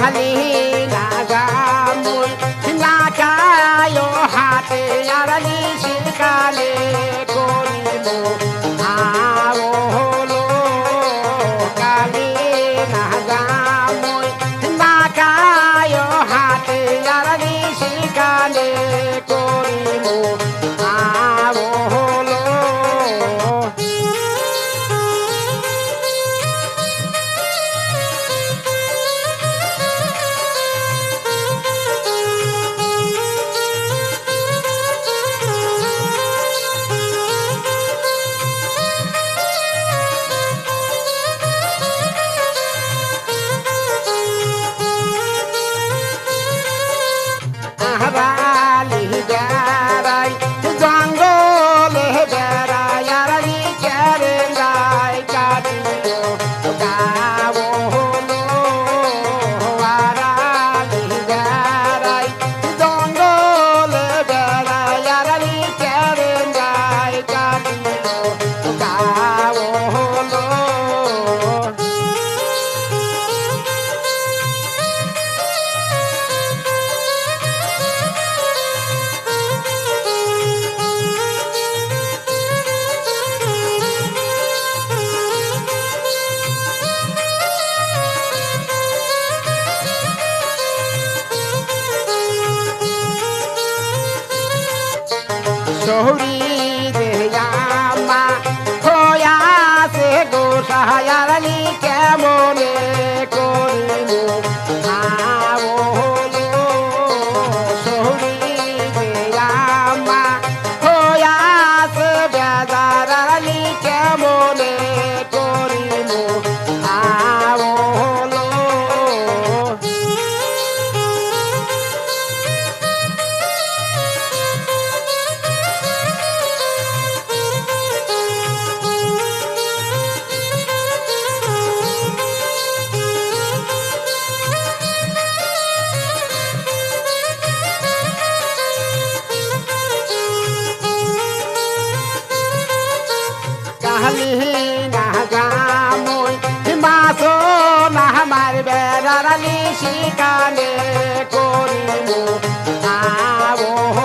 पहले সোহরি দেয়ামা খোয়াছে গো সাহায়ালি কেমনে করি সারা নিশিকালে করিব। আবহ